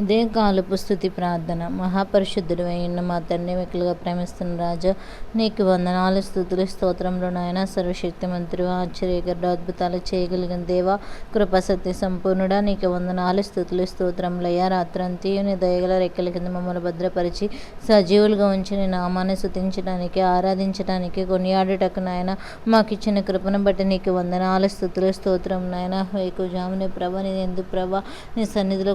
ఇదే కాలుపు స్థుతి ప్రార్థన. మహాపరిశుద్ధుడు అయిన మా తండ్రి మిక్కులుగా ప్రేమిస్తున్న రాజా నీకు వందనాలు స్థుతులు స్తోత్రంలో నాయన. సర్వశక్తి మంత్రి ఆశ్చర్యకరుడు అద్భుతాలు చేయగలిగిన దేవా కృపసత్య సంపూర్ణుడా. నీకు వందనాలు స్థుతులు స్తోత్రంలయ్యా రాత్రంతి నీ దయగల రెక్కల కింద మమ్మల్ని భద్రపరిచి సజీవులుగా ఉంచి నీ నామాన్ని స్థుతించడానికి ఆరాధించడానికి కొనియాడుటకు నాయన. మాకు ఇచ్చిన కృపను బట్టి నీకు వందనాలు స్థుతులు స్తోత్రం నాయన. వేకు జామునే ప్రభ నీ ఎందు ప్రభ నీ సన్నిధిలో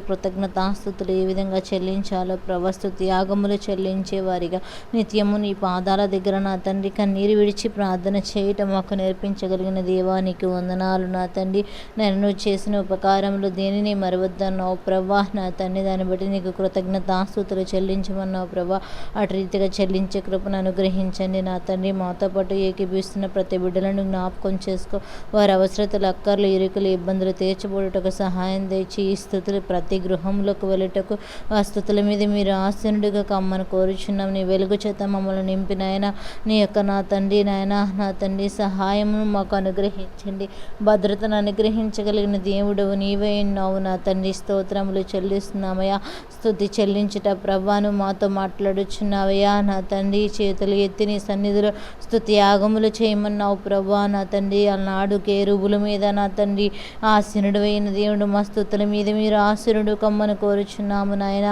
కృతజ్ఞతాస్థుతులు ఏ విధంగా చెల్లించాలో ప్రభ త్యాగములు యాగములు చెల్లించే వారిగా నిత్యము నీ పాదాల దగ్గర నా తండ్రి కన్నీరు విడిచి ప్రార్థన చేయటం మాకు నేర్పించగలిగిన దేవానికి వందనాలు. నా తండ్రి నేను చేసిన ఉపకారంలో దేనిని మరవద్దన్నావు? ప్రభా నా తండ్రి దాన్ని బట్టి నీకు కృతజ్ఞతాస్తుతులు చెల్లించమన్నావు ప్రభా. అటు రీతిగా చెల్లించే కృపను అనుగ్రహించండి. నా తండ్రి మాతో పాటు ఏకీభిస్తున్న ప్రతి బిడ్డలను జ్ఞాపకం చేసుకో. వారి అవసరతలు అక్కర్లు ఇరుకులు ఇబ్బందులు తీర్చబడుటకు సహాయం తెచ్చి ఈ స్థుతులు ప్రతి గృహంలోకి వెళ్ళుటకు వస్తుతుల మీద మీరు ఆసనుడిగా కమ్మను కోరుచున్నాం. నీ వెలుగు చేత మమ్మల్ని నింపి ఆయన నీ యొక్క నా తండ్రి నాయన నా తండ్రి సహాయమును మాకు అనుగ్రహించండి. భద్రతను అనుగ్రహించగలిగిన దేవుడు నీవే ఉన్నావు. నా తండ్రి స్తోత్రములు చెల్లిస్తున్నామయ్యా. స్థుతి చెల్లించుట ప్రభాను మాతో మాట్లాడుచున్నావయ్యా. నా తండ్రి చేతులు ఎత్తి నీ సన్నిధిలో స్థుతి యాగములు చేయమన్నావు ప్రభా నా తండ్రి అలనాడు కేరుబుల మీద నా తండ్రి ఆసనుడు అయిన దేవుడు మా స్థుతుల మీద మీరు ఆసనుడు కమ్మను కోరుచున్నాము నాయన.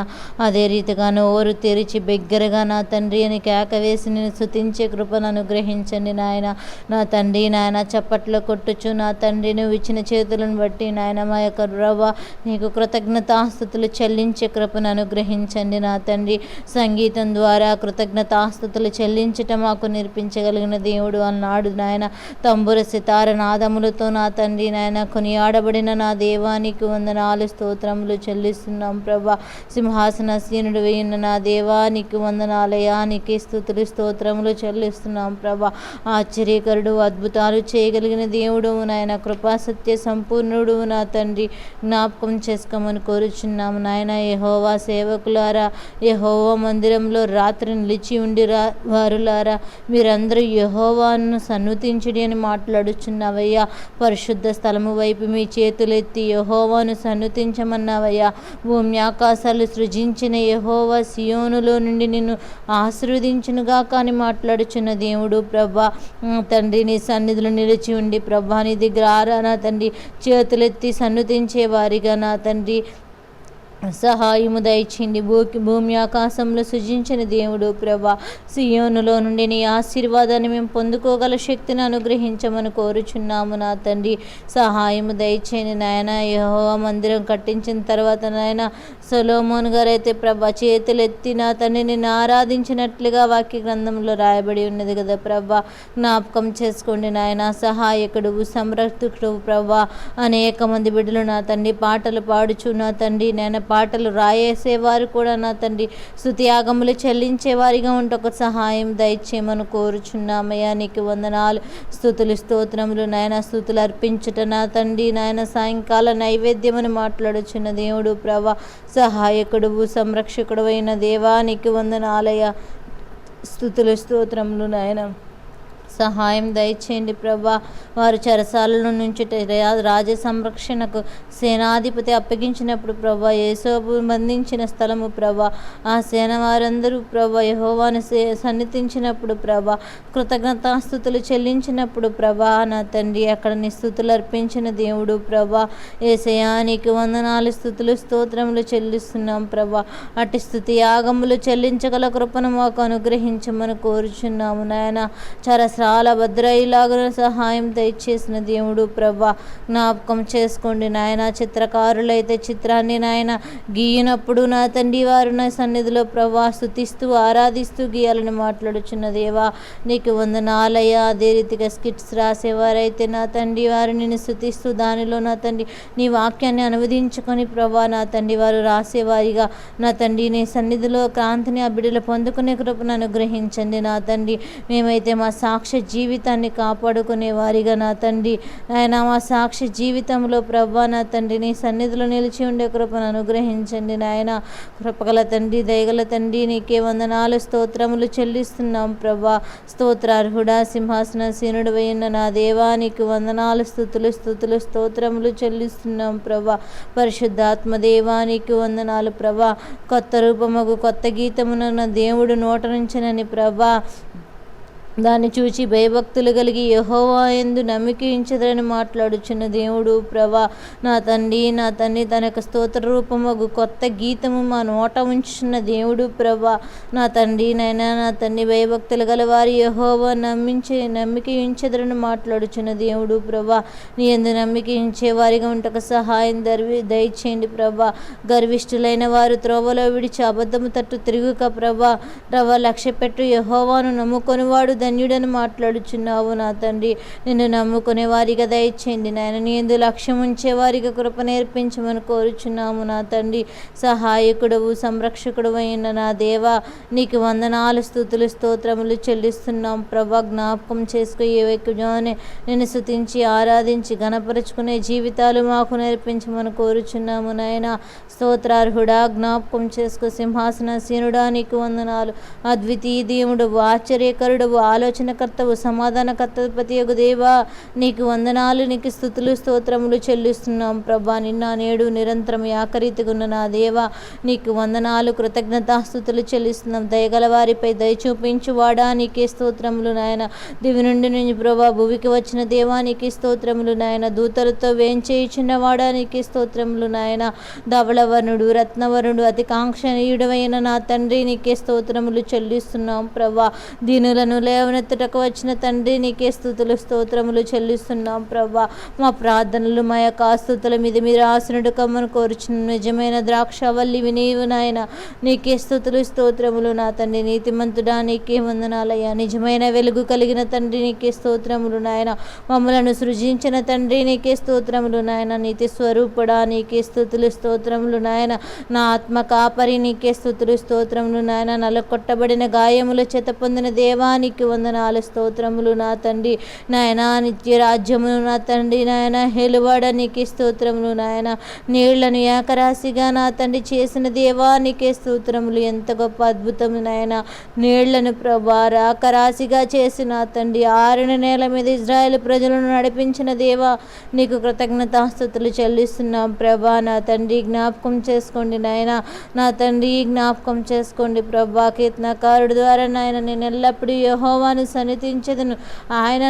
అదే రీతిగా నోరు తెరిచి బిగ్గరగా నా తండ్రి అని కేక వేసి నేను స్థుతించే కృపను అనుగ్రహించండి నాయన. నా తండ్రి నాయన చప్పట్లు కొట్టుచు నా తండ్రి నువ్వు ఇచ్చిన చేతులను బట్టి నాయన మా యొక్క రవ్వ నీకు కృతజ్ఞతాస్థుతులు చెల్లించే కృపను అనుగ్రహించండి నా తండ్రి. సంగీతం ద్వారా కృతజ్ఞతాస్థుతులు చెల్లించటం మాకు నేర్పించగలిగిన దేవుడు అన్నాడు నాయన. తంబుర సితార నాదములతో నా తండ్రి నాయన కొనియాడబడిన నా దేవానికి వందనాలు స్తోత్రములు చెల్లిస్తున్నాం. ప్రభా. సింహాసనశీనుడు వేయిన నా దేవానికి వందనాలయానికి స్థుతులు స్తోత్రములు చెల్లిస్తున్నాం ప్రభా. ఆశ్చర్యకరుడు అద్భుతాలు చేయగలిగిన దేవుడు నాయన కృపా సత్య సంపూర్ణుడు నా తండ్రి. జ్ఞాపకం చేసుకోమని కోరుచున్నాము నాయన యహోవా సేవకులారా. యహోవా మందిరంలో రాత్రి నిలిచి ఉండి రా వారులారా. మీరందరూ యహోవాను సన్నుతించుడి అని మాట్లాడుచున్నావయ్యా. పరిశుద్ధ స్థలము వైపు మీ చేతులెత్తి యహోవాను సన్నుతించమన్నావయ్యా. భూమి ఆకాశాలు సృజించిన యహోవ సియోనులో నుండి నిన్ను ఆశీర్వదించునుగా కానీ మాట్లాడుచున్న దేవుడు ప్రభా తండ్రి నీ సన్నిధిలో నిలిచి ఉండి ప్రభా నీ దగ్గర ఆరా నా తండ్రి చేతులెత్తి సన్నుతించే వారిగా నా తండ్రి సహాయము దయచింది భూకి భూమి ఆకాశంలో సృజించిన దేవుడు ప్రభా. సియోనులో నుండి నీ ఆశీర్వాదాన్ని మేము పొందుకోగల శక్తిని అనుగ్రహించమని కోరుచున్నాము నా తండ్రి. సహాయము దయచేయండి నాయన. యహో మందిరం కట్టించిన తర్వాత నాయన సొలోమోన్ గారు అయితే ప్రభా చేతులెత్తి నా తండ్రి నిన్ను ఆరాధించినట్లుగా వాక్య గ్రంథంలో రాయబడి ఉన్నది కదా ప్రభా. జ్ఞాపకం చేసుకోండి నాయన. సహాయకుడు సంరక్షకుడు ప్రభా. అనేక మంది బిడ్డలు నా తండ్రి పాటలు పాడుచు నా తండ్రి నేను పాటలు రాయేసేవారు కూడా నా తండ్రి. స్థుతియాగములు చెల్లించేవారిగా ఉంటే ఒక సహాయం దయచేయమని కోరుచున్నామయ్యా. నీకు వందనాలు. స్థుతులు స్తోత్రములు నాయన. స్థుతులు అర్పించుట నా తండ్రి నాయన. సాయంకాల నైవేద్యమని మాట్లాడుచున్న దేవుడు ప్రభా సహాయకుడు సంరక్షకుడు అయిన దేవానికి వందనాలయ స్థుతులు స్తోత్రములు నాయన. సహాయం దయచేయండి ప్రభా. వారు చెరసాలలో నుంచి రాజ సంరక్షణకు సేనాధిపతి అప్పగించినప్పుడు ప్రభా యేసోబు బంధించిన స్థలము ప్రభా. ఆ సేన వారందరూ ప్రభా యహోవాను సన్నిధించినప్పుడు ప్రభా కృతజ్ఞతాస్థుతులు చెల్లించినప్పుడు ప్రభా నా తండ్రి అక్కడ నిస్థుతులు అర్పించిన దేవుడు ప్రభా. ఏసయానికి వందనాలు స్థుతులు స్తోత్రములు చెల్లిస్తున్నాం ప్రభా. అటు స్థుతి యాగములు చెల్లించగల కృపను మాకు అనుగ్రహించమని కోరుచున్నాము నాయన. చాలా భద్రయ్యేలాగా సహాయం దయచేసిన దేవుడు ప్రభా జ్ఞాపకం చేసుకోండి నాయన. చిత్రకారులైతే చిత్రాన్ని నాయన గీయనప్పుడు నా తండ్రి వారు నా సన్నిధిలో ప్రభా స్థుతిస్తూ ఆరాధిస్తూ గీయాలని మాట్లాడుచున్న దేవా నీకు వందనాలయ్యా. అదే రీతిగా స్కిట్స్ రాసేవారైతే నా తండ్రి వారు నేను స్థుతిస్తూ దానిలో నా తండ్రి నీ వాక్యాన్ని అనువదించుకొని ప్రభా నా తండ్రి వారు రాసేవారిగా నా తండ్రి నీ సన్నిధిలో క్రాంతిని ఆ బిడ్డలు పొందుకునే కృపను అనుగ్రహించండి నా తండ్రి. మేమైతే మా సాక్షి సాక్ష్య జీవితాన్ని కాపాడుకునే వారిగా నా తండ్రి. నాయన మా సాక్ష్య జీవితంలో ప్రభా నా తండ్రి నీ సన్నిధిలో నిలిచి ఉండే కృపను అనుగ్రహించండి నాయన. కృపగల తండ్రి దయగల తండ్రి నీకే వందనాలు స్తోత్రములు చెల్లిస్తున్నాం ప్రభా. స్తోత్రార్హుడా సింహాసన సీనుడు అయిన నా దేవానికి వందనాలు స్థుతులు స్థుతులు స్తోత్రములు చెల్లిస్తున్నాం ప్రభా. పరిశుద్ధాత్మ దేవానికి వందనాలు ప్రభా. కొత్త రూపముకు కొత్త గీతమున నా దేవుడు నోట నుంచినని ప్రభా. దాన్ని చూచి భయభక్తులు కలిగి యహోవా ఎందు నమ్మికించదని మాట్లాడుచున్న దేవుడు ప్రభా నా తండ్రి నా తండ్రి తన యొక్క స్తోత్ర రూపమగు కొత్త గీతము మా నోట ఉంచున్న దేవుడు ప్రభా నా తండ్రి నైనా నా తండ్రి భయభక్తులు గల వారి యహోవా నమ్మించే నమ్మిక ఉంచదరని మాట్లాడుచున్న దేవుడు ప్రభా నీ ఎందు నమ్మిక ఉంచే వారిగా ఉంటకు సహాయం దర్వి దయచేయండి ప్రభా. గర్విష్ఠులైన వారు త్రోవలో విడిచి అబద్ధము తట్టు తిరుగుక ప్రభా రవ లక్ష్య పెట్టు యహోవాను నమ్ముకొని వాడు ధన్యుడని మాట్లాడుచున్నావు నా తండ్రి. నిన్ను నమ్ముకునే వారిగా దయచేయండి నాయన. నీ ఎందు లక్ష్యం ఉంచే వారిగా కృప నేర్పించమని కోరుచున్నాము నా తండ్రి. సహాయకుడవు సంరక్షకుడు అయిన నా దేవా నీకు వందనాలు స్థుతులు స్తోత్రములు చెల్లిస్తున్నాం. ప్రభా జ్ఞాపకం చేసుకు ఏ వ్యక్తిలోనే నిన్ను శుతించి ఆరాధించి గణపరుచుకునే జీవితాలు మాకు నేర్పించమని కోరుచున్నాము నాయన. స్తోత్రార్హుడా జ్ఞాపకం చేసుకు. సింహాసన సీనుడా నీకు వందనాలు. అద్వితీయ దేవుడు ఆశ్చర్యకరుడు ఆలోచనకర్తవు సమాధానకర్త ప్రతి యొక్క దేవా. నీకు వందనాలు నీకు స్థుతులు స్తోత్రములు చెల్లిస్తున్నాం ప్రభా. నిన్న నేడు నిరంతరం ఆకరీతిగున్న నా దేవా నీకు వందనాలు కృతజ్ఞతాస్థుతులు చెల్లిస్తున్నాం. దయగల వారిపై దయ చూపించు వాడా నీకే స్తోత్రములు నాయన. దివి నుండి నుంచి ప్రభా భూమికి వచ్చిన దేవా నీకే స్తోత్రములు నాయన. దూతలతో వేంచేయుచున్న వాడా నీకే స్తోత్రములు నాయన. ధవళవరుణుడు రత్నవరుడు అతి కాంక్షణీయుడమైన నా తండ్రి నీకే స్తోత్రములు చెల్లిస్తున్నాం ప్రభా. దీనులను లేవనెత్తుటకు వచ్చిన తండ్రి నీకే స్థుతులు స్తోత్రములు చెల్లిస్తున్నాం ప్రభా మా ప్రార్థనలు మా యొక్క ఆస్తుతుల మీద మీరు ఆసనుడు కమ్మను కోరుచున్న నిజమైన ద్రాక్షవల్లివి నీవు నాయన నీకే స్థుతులు స్తోత్రములు నా తండ్రి నీతిమంతుడా నీకే వందనాలయ్యా నిజమైన వెలుగు కలిగిన తండ్రి నీకే స్తోత్రములు నాయన మమ్మలను సృజించిన తండ్రి నీకే స్తోత్రములు నాయన నీతి స్వరూపుడా నీకే స్థుతులు స్తోత్రములు నాయన నా ఆత్మ కాపరి నీకే స్థుతులు స్తోత్రములు నాయన నలకొట్టబడిన గాయముల చేత పొందిన దేవానికి వందనాలు స్తోత్రములు నా తండ్రి. నాయన నిత్య రాజ్యమును నా తండ్రి. నాయన హెలువాడ స్తోత్రములు నాయన. నీళ్ళను ఏకరాశిగా నా తండ్రి చేసిన దేవానికే స్తోత్రములు. ఎంత గొప్ప అద్భుతము నాయన. నీళ్ళను ప్రభా రాకరాశిగా చేసిన తండ్రి. ఆరిన నేల మీద ఇజ్రాయెల్ ప్రజలను నడిపించిన దేవా నీకు కృతజ్ఞతాస్థుతులు చెల్లిస్తున్నాం ప్రభా. నా తండ్రి జ్ఞాపకం చేసుకోండి నాయన. నా తండ్రి జ్ఞాపకం చేసుకోండి ప్రభా. కీర్తనకారుడు ద్వారా నాయన నేను ఎల్లప్పుడూ యహోవాను సన్నిధించదును. ఆయన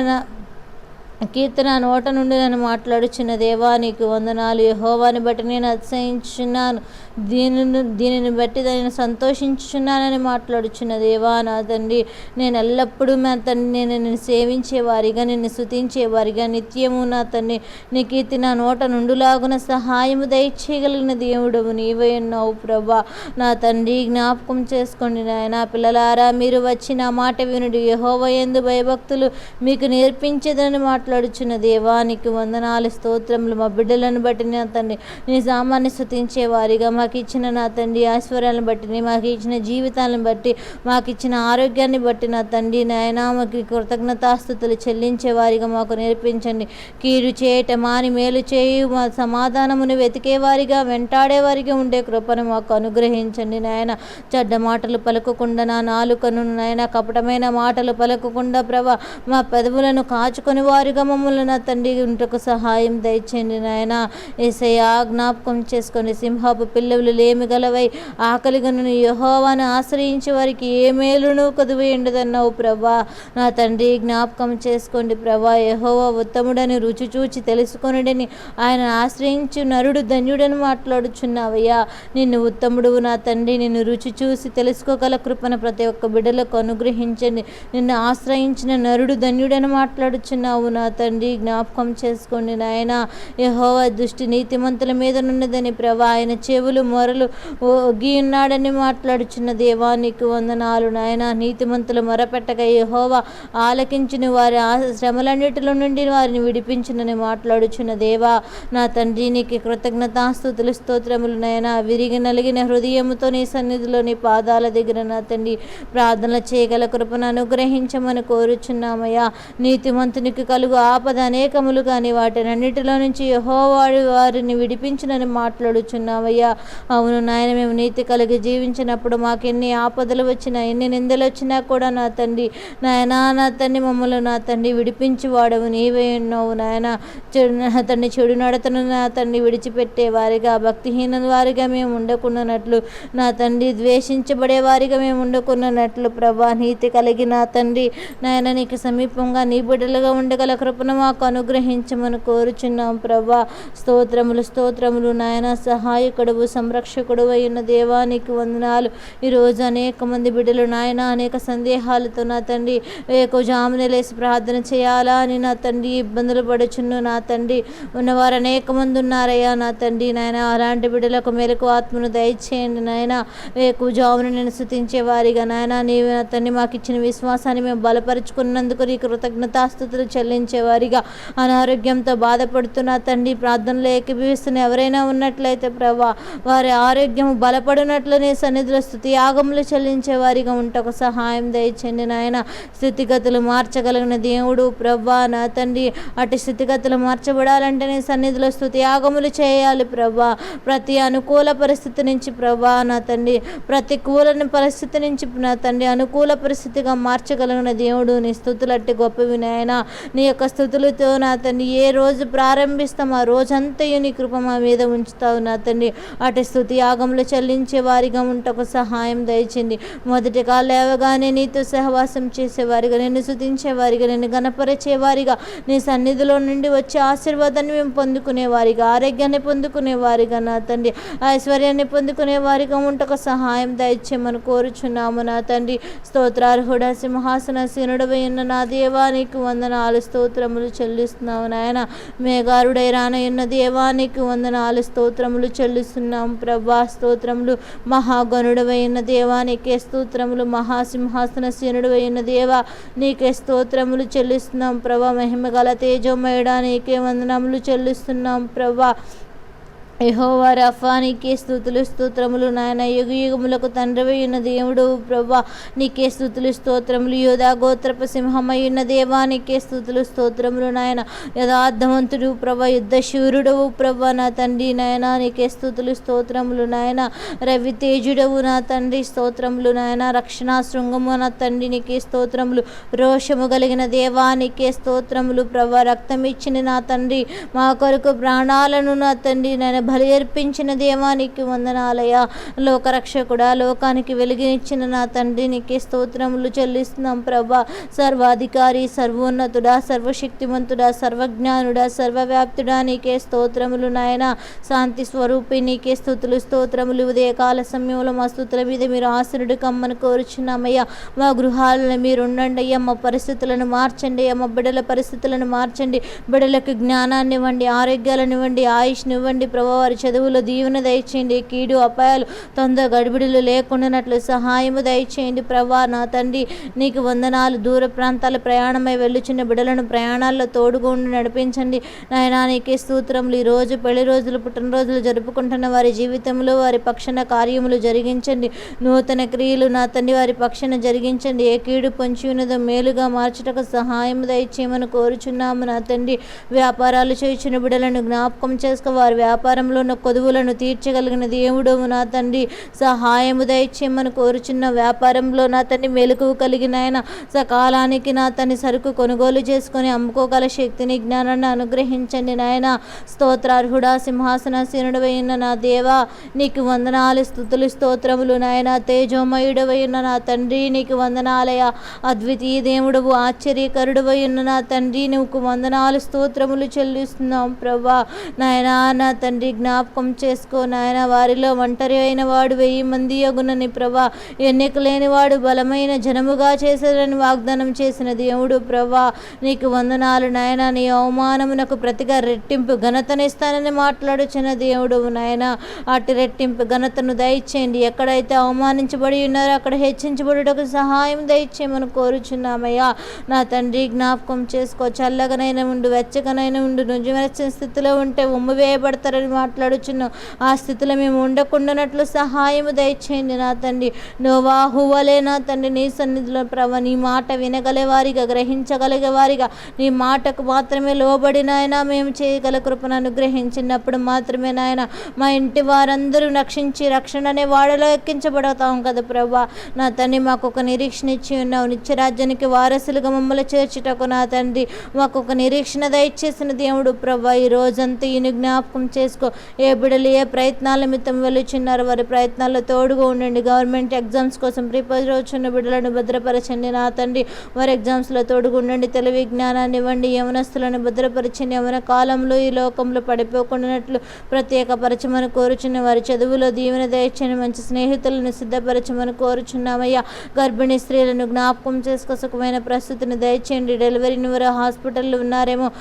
కీర్తన నోట నుండి నన్ను మాట్లాడుచున్న దేవా నీకు వందనాలు. యహోవాని బట్టి నేను అతిశయించున్నాను దీనిని దీనిని బట్టి నేను సంతోషించున్నానని మాట్లాడుచున్న దేవా నా తండ్రి నేను ఎల్లప్పుడూ నా తండ్రి నేను నిన్ను సేవించే వారిగా నిన్ను స్థుతించే వారిగా నిత్యము నా తండ్రి నీ కీర్తి నా నోట నుండులాగున సహాయము దయచేయగలిగిన దేవుడవు నీవై ఉన్నావు ప్రభా. నా తండ్రి జ్ఞాపకం చేసుకోండి నాయన పిల్లలారా మీరు వచ్చి నా మాట వినుడు. యహోవ ఎందు భయభక్తులు మీకు నేర్పించేదని మాట్లాడుచున్న దేవానికి వందనాలు స్తోత్రములు. మా బిడ్డలను బట్టి నా తండ్రి నీ సామాన్ని స్థుతించే వారిగా మాకు ఇచ్చిన నా తండ్రి ఐశ్వర్యాలను బట్టి మాకు ఇచ్చిన జీవితాలను బట్టి మాకు ఇచ్చిన ఆరోగ్యాన్ని బట్టి నా తండ్రి నాయన మాకు కృతజ్ఞతాస్థుతులు చెల్లించే వారిగా మాకు నేర్పించండి. కీడు చేయట మాని మేలు చేయు మా సమాధానమును వెతికే వారిగా వెంటాడే ఉండే కృపను మాకు అనుగ్రహించండి నాయన. చెడ్డ మాటలు పలుకకుండా నా నాలుకను నాయన కపటమైన మాటలు పలకకుండా ప్రభ మా పెదవులను కాచుకొని వారిగా మమ్మల్ని నా తండ్రి ఉంటకు సహాయం దయచేయండి నాయన. ఏసయ్యా జ్ఞాపకం చేసుకొని సింహపు పిల్లలు లేమి గలవై ఆకలిగను యహోవాను ఆశ్రయించే వారికి ఏ మేలును కదువేయండదన్నావు ప్రభా. నా తండ్రి జ్ఞాపకం చేసుకోండి ప్రభా. యహోవా ఉత్తముడని రుచి చూచి తెలుసుకొనుడని ఆయన ఆశ్రయించి నరుడు ధన్యుడని మాట్లాడుచున్నావయ్యా. నిన్ను ఉత్తముడు నా తండ్రి నిన్ను రుచి చూసి తెలుసుకోగల కృపను ప్రతి ఒక్క బిడ్డలకు అనుగ్రహించండి. నిన్ను ఆశ్రయించిన నరుడు ధన్యుడని మాట్లాడుచున్నావు నా తండ్రి జ్ఞాపకం చేసుకోండి నాయన యహోవ దృష్టి నీతిమంతుల మీద ఉన్నదని ప్రభా ఆయన చెవులు మొరలు ఒగ్గి ఉన్నాడని మాట్లాడుచున్న దేవా నీకు వందనాలు నాయన. నీతిమంతులు మొరపెట్టగా యహోవ ఆలకించిన వారి ఆ శ్రమలన్నిటిలో నుండి వారిని విడిపించునని మాట్లాడుచున్న దేవా నా తండ్రి నీకు కృతజ్ఞతాస్తుతులు స్తోత్రములు నాయన. విరిగి నలిగిన హృదయముతో నీ సన్నిధిలో నీ పాదాల దగ్గర నా తండ్రి ప్రార్థనలు చేయగల కృపను అనుగ్రహించమని కోరుచున్నామయ్యా. నీతిమంతునికి కలుగు ఆపద అనేకములు కానీ వాటినన్నిటిలో నుంచి యహోవాడు వారిని విడిపించునని మాట్లాడుచున్నావయ్యా. అవును నాయన మేము నీతి కలిగి జీవించినప్పుడు మాకు ఎన్ని ఆపదలు వచ్చినా ఎన్ని నిందలు వచ్చినా కూడా నా తండ్రి నాయన నా తండ్రి మమ్మల్ని నా తండ్రి విడిపించి వాడవు. నీవే ఉన్నావు నాయన. చెడు నా తండ్రి చెడు నడతను నా తండ్రి విడిచిపెట్టే వారిగా భక్తిహీన వారిగా మేము ఉండకున్నట్లు నా తండ్రి ద్వేషించబడే వారిగా మేము ఉండకున్నట్లు ప్రభా నీతి కలిగి నా తండ్రి నాయన నీకు సమీపంగా నీ బిడ్డలుగా ఉండగల కృపను మాకు అనుగ్రహించమని కోరుచున్నాం ప్రభా. స్తోత్రములు స్తోత్రములు నాయన. సహాయకుడువు సంరక్షకుడు అయిన దేవానికి వందనాలు. ఈరోజు అనేక మంది బిడ్డలు నాయన అనేక సందేహాలతో నా తండ్రి ఏకో జామున లేసి ప్రార్థన చేయాలా అని నా తండ్రి ఇబ్బందులు పడుచున్ను నా తండ్రి. ఉన్నవారు అనేక మంది ఉన్నారయ్యా నా తండ్రి నాయన. అలాంటి బిడ్డలకు మెలకు ఆత్మను దయచేయండి నాయన. వేకు జామును నేను శృతించే వారిగా నాయన. నీవు నా తండ్రి మాకు ఇచ్చిన విశ్వాసాన్ని మేము బలపరుచుకున్నందుకు నీ కృతజ్ఞతాస్థుతులు చెల్లించే వారిగా అనారోగ్యంతో బాధపడుతున్న తండ్రి ప్రార్థనలో ఏకీభవిస్తున్న ఎవరైనా ఉన్నట్లయితే ప్రభా వారి ఆరోగ్యం బలపడినట్లు సన్నిధుల సన్నిధిలో స్థుతి యాగములు చెల్లించే వారిగా ఉంటకు సహాయం దయచండి నాయన. స్థితిగతులు మార్చగలిగిన దేవుడు ప్రభా నా తండ్రి అటు స్థితిగతులు మార్చబడాలంటేనే సన్నిధుల సన్నిధిలో స్థుతి యాగములు చేయాలి ప్రభా. ప్రతి అనుకూల పరిస్థితి నుంచి ప్రభా నా తండ్రి ప్రతికూల పరిస్థితి నుంచి నా తండ్రి అనుకూల పరిస్థితిగా మార్చగలిగిన దేవుడు నీ స్థుతులు అట్టి గొప్పవి నాయన. నీ యొక్క స్థుతులతో నా తండ్రి ఏ రోజు ప్రారంభిస్తాం ఆ రోజంతయు నీ కృప మా మీద ఉంచుతావు నా తండ్రి. అటు స్థుతి యాగములు చెల్లించే వారిగా ఉంటకు సహాయం దయచింది మొదటిగా లేవగానే నీతో సహవాసం చేసేవారిగా నేను శుతించేవారిగా నేను గణపరిచేవారిగా నీ సన్నిధిలో నుండి వచ్చే ఆశీర్వాదాన్ని మేము పొందుకునేవారిగా ఆరోగ్యాన్ని పొందుకునేవారిగా నా తండ్రి. ఐశ్వర్యాన్ని పొందుకునే వారిగా ఉంటకు సహాయం దయచేయమని కోరుచున్నాము నా తండ్రి. స్తోత్రార్హుడ సింహాసన సీనుడవైన నా దేవానికి వందనాలు స్తోత్రములు చెల్లిస్తున్నావు నాయన. మేఘారుడై రానయ్యున్న దేవానికి వందనాలు స్తోత్రములు చెల్లిస్తున్నాం ప్రభా. స్తోత్రములు మహాగణుడవైన దేవానికే స్తోత్రములు మహాసింహాసన సీనుడవైన దేవా నీకే స్తోత్రములు చెల్లిస్తున్నాం ప్రభా. మహిమ గల తేజోమయడా నీకే వందనములు చెల్లిస్తున్నాం ప్రభా. యహోవా రఫా నీకే స్థుతులు స్తోత్రములు నాయన. యుగ యుగములకు తండ్రి ఉన్న దేవుడు ప్రభా నీకే స్థుతులు స్తోత్రములు. యోధా గోత్రపు సింహమయ్యున్న దేవా నీకే స్థుతులు స్తోత్రములు నాయన. యథార్థవంతుడు ప్రభ యుద్ధ శూరుడవు ప్రభ నా తండ్రి నాయన. నీకే స్థుతులు స్తోత్రములు నాయన. రవి తేజుడవు నా తండ్రి స్తోత్రములు నాయన. రక్షణ శృంగము నా తండ్రి నీకే స్తోత్రములు. రోషము కలిగిన దేవా నీకే స్తోత్రములు ప్రభ రక్తం ఇచ్చిన నా తండ్రి మా కొరకు ప్రాణాలను నా తండ్రి నాయన. బలి అర్పించిన దేవానికి వందనాలయ లోకరక్షకుడా లోకానికి వెలిగినిచ్చిన నా తండ్రి నీకే స్తోత్రములు చెల్లిస్తున్నాం ప్రభా. సర్వాధికారి సర్వోన్నతుడా సర్వశక్తివంతుడా సర్వజ్ఞానుడా సర్వవ్యాప్తుడా నీకే స్తోత్రములు నాయన. శాంతి స్వరూపి నీకే స్థుతులు స్తోత్రములు. ఉదయకాల సమయంలో మా స్థుతుల మీద మీరు ఆసురుడు కమ్మని కోరుచున్నామయ్యా. మా గృహాలను మీరు ఉండండి అయ్యా. మా పరిస్థితులను మార్చండి అయ్యా. మా బిడ్డల పరిస్థితులను మార్చండి. బిడ్డలకు జ్ఞానాన్ని ఇవ్వండి ఆరోగ్యాలను ఇవ్వండి ఆయుష్ని ఇవ్వండి వారి చదువులో దీవెన దయచేయండి. కీడు అపాయాలు తొందర గడిబిడులు లేకుండానట్లు సహాయము దయచేయండి. ప్రభా నా తండ్రి నీకు వందనాలు. దూర ప్రాంతాల ప్రయాణమై వెళ్ళుచున్న బిడలను ప్రయాణాల్లో తోడుగుండి నడిపించండి. నాయనా నీకే స్తోత్రములు. ఈ రోజు పెళ్ళి రోజులు పుట్టినరోజులు జరుపుకుంటున్న వారి జీవితంలో వారి పక్షణ కార్యములు జరిగించండి. నూతన క్రియలు నా తండ్రి వారి పక్షణ జరిగించండి. ఏ కీడు పొంచి ఉన్నదో మేలుగా మార్చుటకు సహాయం దయచేయమని కోరుచున్నాము నా తండ్రి. వ్యాపారాలు చేయుచున్న బిడలను జ్ఞాపకం చేసుకో. వారి వ్యాపారం వ్యాపారంలో ఉన్న కొదువులను తీర్చగలిగిన దేవుడు నా తండ్రి. సహాయము దయచేయమని కోరుచున్న వ్యాపారంలో నా తండ్రి మెలకువ కలిగిన ఆయన. సకాలానికి నా తండ్రి సరుకు కొనుగోలు చేసుకొని అమ్ముకోగల శక్తిని జ్ఞానాన్ని అనుగ్రహించండి నాయన. స్తోత్రార్హుడా సింహాసనశీనుడవైన నా దేవా నీకు వందనాలు స్థుతులు స్తోత్రములు నాయన. తేజోమయుడవైన నా తండ్రి నీకు వందనాలయ. అద్వితీయ దేవుడవు ఆశ్చర్యకరుడవై ఉన్న నా తండ్రి నీకు వందనాలు స్తోత్రములు చెల్లిస్తున్నాం ప్రభా. నాయనా నా తండ్రి జ్ఞాపకం చేసుకో నాయన. వారిలో ఒంటరి అయిన వాడు వెయ్యి మంది యగునని ప్రభా ఎన్నిక లేని వాడు బలమైన జనముగా చేశారని వాగ్దానం చేసిన దేవుడు ప్రభా నీకు వందనాలు నాయన. నీ అవమానమునకు ప్రతిగా రెట్టింపు ఘనతనిస్తానని మాట్లాడుచిన దేవుడు నాయన. అటు రెట్టింపు ఘనతను దయచేయండి. ఎక్కడైతే అవమానించబడి ఉన్నారో అక్కడ హెచ్చించబడుటకు సహాయం దయచేయమని కోరుచున్నామయ్యా. నా తండ్రి జ్ఞాపకం చేసుకో. చల్లగనైనా ఉండు వెచ్చగనైనా ఉండు. నుజుమెరచిన స్థితిలో ఉంటే ఉమ్ము వేయబడతారని మాట్లాడుచున్నాం ఆ స్థితిలో మేము ఉండకుండానట్లు సహాయము దయచేయండి నా తండ్రి. నువ్వాహువలే నా తండ్రి నీ సన్నిధిలో ప్రభ నీ మాట వినగలే వారిగా గ్రహించగలిగే వారిగా నీ మాటకు మాత్రమే లోబడి మేము చేయగల కృపను అనుగ్రహించినప్పుడు మాత్రమే నాయన మా ఇంటి వారందరూ రక్షించి రక్షణ అనే వాడలో ఎక్కించబడతాం కదా ప్రభా. నా తండ్రి మాకు ఒక నిరీక్షణ ఇచ్చి ఉన్నావు. నిత్యరాజ్యానికి వారసులుగా మమ్మల్ని చేర్చుటకు నా తండ్రి మాకు ఒక నిరీక్షణ దయచేసిన దేవుడు ప్రభా. ఈ రోజంతా ఈయన జ్ఞాపకం చేసుకో ఏ బిడ్డలు ఏ ప్రయత్నాల నిమిత్తం వెలుచున్నారు వారి ప్రయత్నాల్లో తోడుగా ఉండండి. గవర్నమెంట్ ఎగ్జామ్స్ కోసం ప్రిపేర్ అవుతున్న బిడ్డలను భద్రపరచండి నా తండ్రి. వారి ఎగ్జామ్స్లో తోడుగా ఉండండి. తెలివి జ్ఞానాన్ని ఇవ్వండి. యవనస్తులను భద్రపరచండి. యవన కాలంలో ఈ లోకంలో పడిపోకుండానట్లు ప్రత్యేకపరచమని కోరుచున్న వారి చదువులో దీవెన దయచని మంచి స్నేహితులను సిద్ధపరచమని కోరుచున్నామయ్యా. గర్భిణీ స్త్రీలను జ్ఞాపకం చేసుకో. సుఖమైన ప్రస్తుతిని దయచేయండి. డెలివరీని వారు హాస్పిటల్లో ఉన్నారేమో.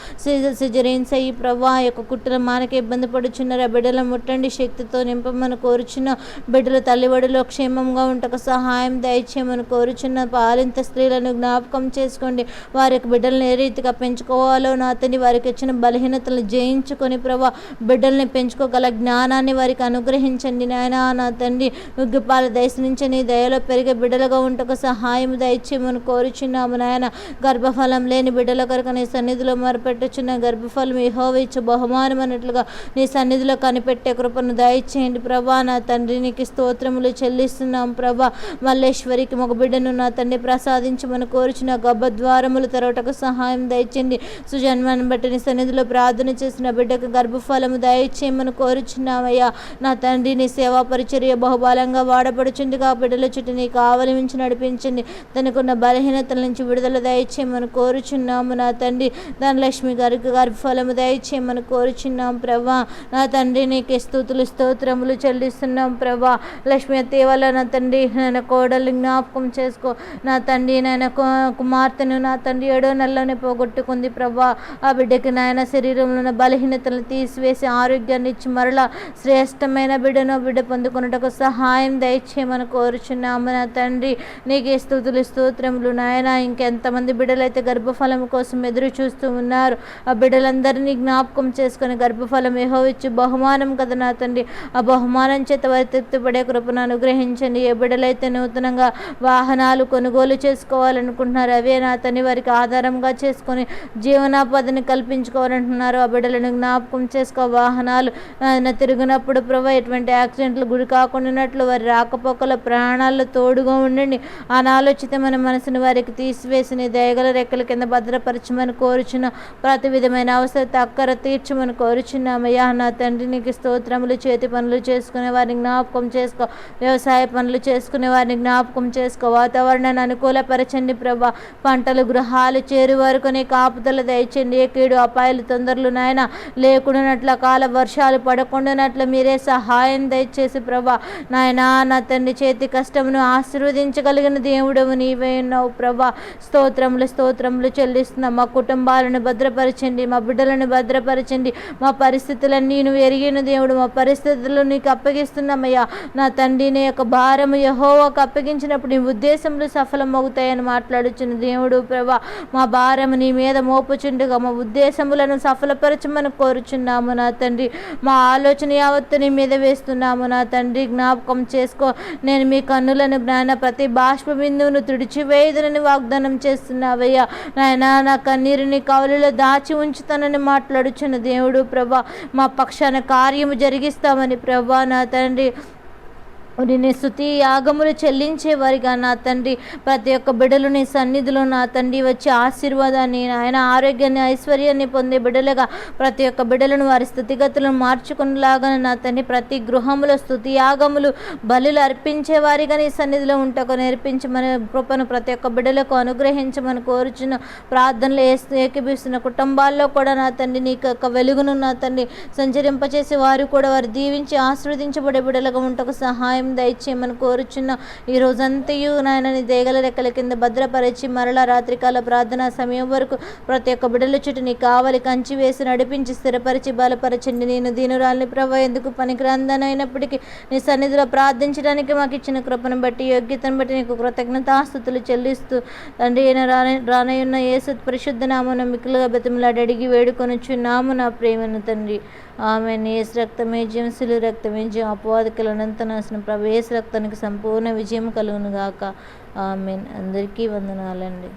సిజరీన్స్ అయ్యి ప్రభా యొక్క కుట్ర మానకి ఇబ్బంది కోరుచున్నారు ఆ బిడ్డల ముట్టండి శక్తితో నింపమని కోరుచున్న బిడ్డల తల్లివడిలో క్షేమంగా ఉంటకు సహాయం దయచేయమని కోరుచున్న పాలింత స్త్రీలను జ్ఞాపకం చేసుకోండి. వారి బిడ్డలను ఏ రీతిగా పెంచుకోవాలో నా తండ్రి వారికి ఇచ్చిన బలహీనతలను జయించుకొని ప్రభా బిడ్డల్ని పెంచుకోగల జ్ఞానాన్ని వారికి అనుగ్రహించండి నాయన. నా తండ్రి ఉగ్గిపాల దయచ నుంచి నీ దయలో పెరిగే బిడ్డలుగా ఉంటకు సహాయం దయచేయమని కోరుచున్నాము నాయన. గర్భఫలం లేని బిడ్డల కొరకు నీ సన్నిధిలో మరపెట్టుచున్న గర్భఫలం ఇహోవ ఇచ్చు బహుమానం అన్నట్లుగా నీ సన్నిధిలో కనిపెట్టే కృపను దయచేయండి ప్రభా. నా తండ్రి నీకు స్తోత్రములు చెల్లిస్తున్నాం ప్రభా. మల్లేశ్వరికి మగ బిడ్డను నా తండ్రి ప్రసాదించమని కోరుచున్న గబ్బ ద్వారములు తెరవటకు సహాయం దయచేయండి. సుజన్మను బట్టి నీ సన్నిధిలో ప్రార్థన చేసిన బిడ్డకు గర్భఫలము దయచేయమని కోరుచున్నామయ్యా. నా తండ్రి నీ సేవా పరిచర్య బహుబలంగా వాడబడుచుంది కా బిడ్డల చుట్టూ నీ కావలి మించి నడిపించండి. తనకున్న బలహీనతల నుంచి విడుదల దయచేయమని కోరుచున్నాము నా తండ్రి. ధనలక్ష్మి గారికి గర్భఫలము దయచేయమని కోరుచున్నాం ప్రభా. నా తండ్రి నీకు స్థుతులు స్తోత్రములు చెల్లిస్తున్నాం ప్రభా. లక్ష్మి అత్తయ్య వల్ల నా తండ్రి నేను కోడలు జ్ఞాపకం చేసుకో. నా తండ్రి నాయన కు- కుమార్తెను నా తండ్రి ఏడో నెలలోనే పోగొట్టుకుంది ప్రభా. ఆ బిడ్డకి నాయన శరీరంలో ఉన్న బలహీనతలను తీసివేసి ఆరోగ్యాన్ని ఇచ్చి మరలా శ్రేష్టమైన బిడ్డను ఆ బిడ్డ పొందుకున్నటకు సహాయం దయచేయమని కోరుచున్నాము నా తండ్రి. నీకే స్థుతులు స్తోత్రములు నాయన. ఇంకెంతమంది బిడ్డలైతే గర్భఫలం కోసం ఎదురు చూస్తూ ఉన్నారు. ఆ బిడ్డలందరినీ జ్ఞాపకం చేసుకొని గర్భఫలం ఇచ్చి బహుమానం కదా నా తండ్రి. ఆ బహుమానం చేత వారి తృప్తిపడే కృపను అనుగ్రహించండి. ఏ బిడ్డలైతే నూతనంగా వాహనాలు కొనుగోలు చేసుకోవాలనుకుంటున్నారు అవే నా తండ్రి వారికి ఆధారంగా చేసుకొని జీవనోపాధిని కల్పించుకోవాలంటున్నారు. ఆ బిడ్డలను జ్ఞాపకం చేసుకో. వాహనాలు ఆయన తిరిగినప్పుడు ప్రభా ఎటువంటి యాక్సిడెంట్లు గురి కాకుండానట్లు వారి రాకపోకల ప్రాణాల్లో తోడుగా ఉండండి. అనాలోచితమైన మనసును వారికి తీసివేసి దయగల రెక్కల కింద భద్రపరచమని కోరుచున్న ప్రతి విధమైన అవసరత అక్కర తీర్చమని కోరుచున్నామయ్యా నా తండ్రి నీకు స్తోత్రములు చేతి పనులు చేసుకునే వారిని జ్ఞాపకం చేసుకో. వ్యవసాయ పనులు చేసుకునే వారిని జ్ఞాపకం చేసుకో. వాతావరణాన్ని అనుకూలపరచండి ప్రభా. పంటలు గృహాలు చేరు వరకు నీ దయచండి ఏ కీడు అపాయాలు తొందరలు నాయన లేకుండానట్ల కాల వర్షాలు పడకుండానట్లు మీరే సహాయం దయచేసి ప్రభా. నాయనా నా తండ్రి చేతి కష్టమును ఆశీర్వదించగలిగిన దేవుడవు నీవే ఉన్నావు ప్రభా. స్తోత్రములు స్తోత్రములు చెల్లిస్తున్నాం. మా కుటుంబాలను భద్రపరచండి. మా బిడ్డలను భద్రపరచండి. మా పరిస్థితులన్నీ నువ్వు ఎరిగిన దేవుడు మా పరిస్థితులు నీకు అప్పగిస్తున్నామయ్యా. నా తండ్రి నీ యొక్క భారము యహోవాకు అప్పగించినప్పుడు నీ ఉద్దేశములు సఫలమవుతాయని మాట్లాడుచున్న దేవుడు ప్రభా మా భారము నీ మీద మోపుచుండగా మా ఉద్దేశములను సఫలపరచమని కోరుచున్నాము నా తండ్రి. మా ఆలోచన యావత్తు నీ మీద వేస్తున్నాము నా తండ్రి. జ్ఞాపకం చేసుకో నేను మీ కన్నులను జ్ఞాన ప్రతి బాష్ప బిందువును తుడిచివేయదునని వాగ్దానం చేస్తున్నావయ్యా. నాయనా నా కన్నీరుని కవులలో దాచి ఉంచుతానని మాట్లాడుచున్న దేవుడు ప్రభా మా పక్ష రక్షణ కార్యము జరిగిస్తామని ప్రభా నా తండ్రి. నీ స్థుతి యాగములు చెల్లించే వారిగా నా తండ్రి. ప్రతి ఒక్క బిడలు నీ సన్నిధిలో నా తండ్రి వచ్చి ఆశీర్వాదాన్ని ఆయన ఆరోగ్యాన్ని ఐశ్వర్యాన్ని పొందే బిడ్డలుగా ప్రతి ఒక్క బిడలను వారి స్థితిగతులను మార్చుకునేలాగా నా తండ్రి. ప్రతి గృహములో స్థుతి యాగములు బలులు అర్పించే వారిగా నీ సన్నిధిలో ఉంటకు నేర్పించమని కృపను ప్రతి ఒక్క బిడలకు అనుగ్రహించమని కోరుచున్న ప్రార్థనలు వేస్తూ ఏకీపిస్తున్న కుటుంబాల్లో కూడా నా తండ్రి నీ యొక్క వెలుగును నా తండ్రి సంచరింపచేసి వారు కూడా వారు దీవించి ఆశీర్వదించబడే బిడలుగా ఉంటకు సహాయం దయచేయమని కోరుచున్న ఈ రోజంతయు నాయన నీ దేగల రెక్కల కింద భద్రపరిచి మరలా రాత్రికాల ప్రార్థనా సమయం వరకు ప్రతి ఒక్క బిడ్డల చుట్టూ నీ కావలి కంచి వేసి నడిపించి స్థిరపరిచి బలపరచండి. నేను దీనురాల్ని ప్రభా ఎందుకు పనికిరందనైనప్పటికీ నీ సన్నిధిలో ప్రార్థించడానికి మాకు ఇచ్చిన కృపను బట్టి యోగ్యతను బట్టి నీకు కృతజ్ఞతాస్థుతులు చెల్లిస్తూ తండ్రి అయిన రాన రానయున్న యేసు పరిశుద్ధ నామను మిక్కులుగా బతిమలాడి అడిగి వేడుకొనుచున్నాము నా ప్రేమను తండ్రి. ఆమె ఏసు రక్తమే శిలు రక్తమే జం అపవాదికల అనంతనాశనం ప్రభు ఏసు రక్తానికి సంపూర్ణ విజయం కలుగును గాక ఆమెన్. అందరికీ వందనాలండి.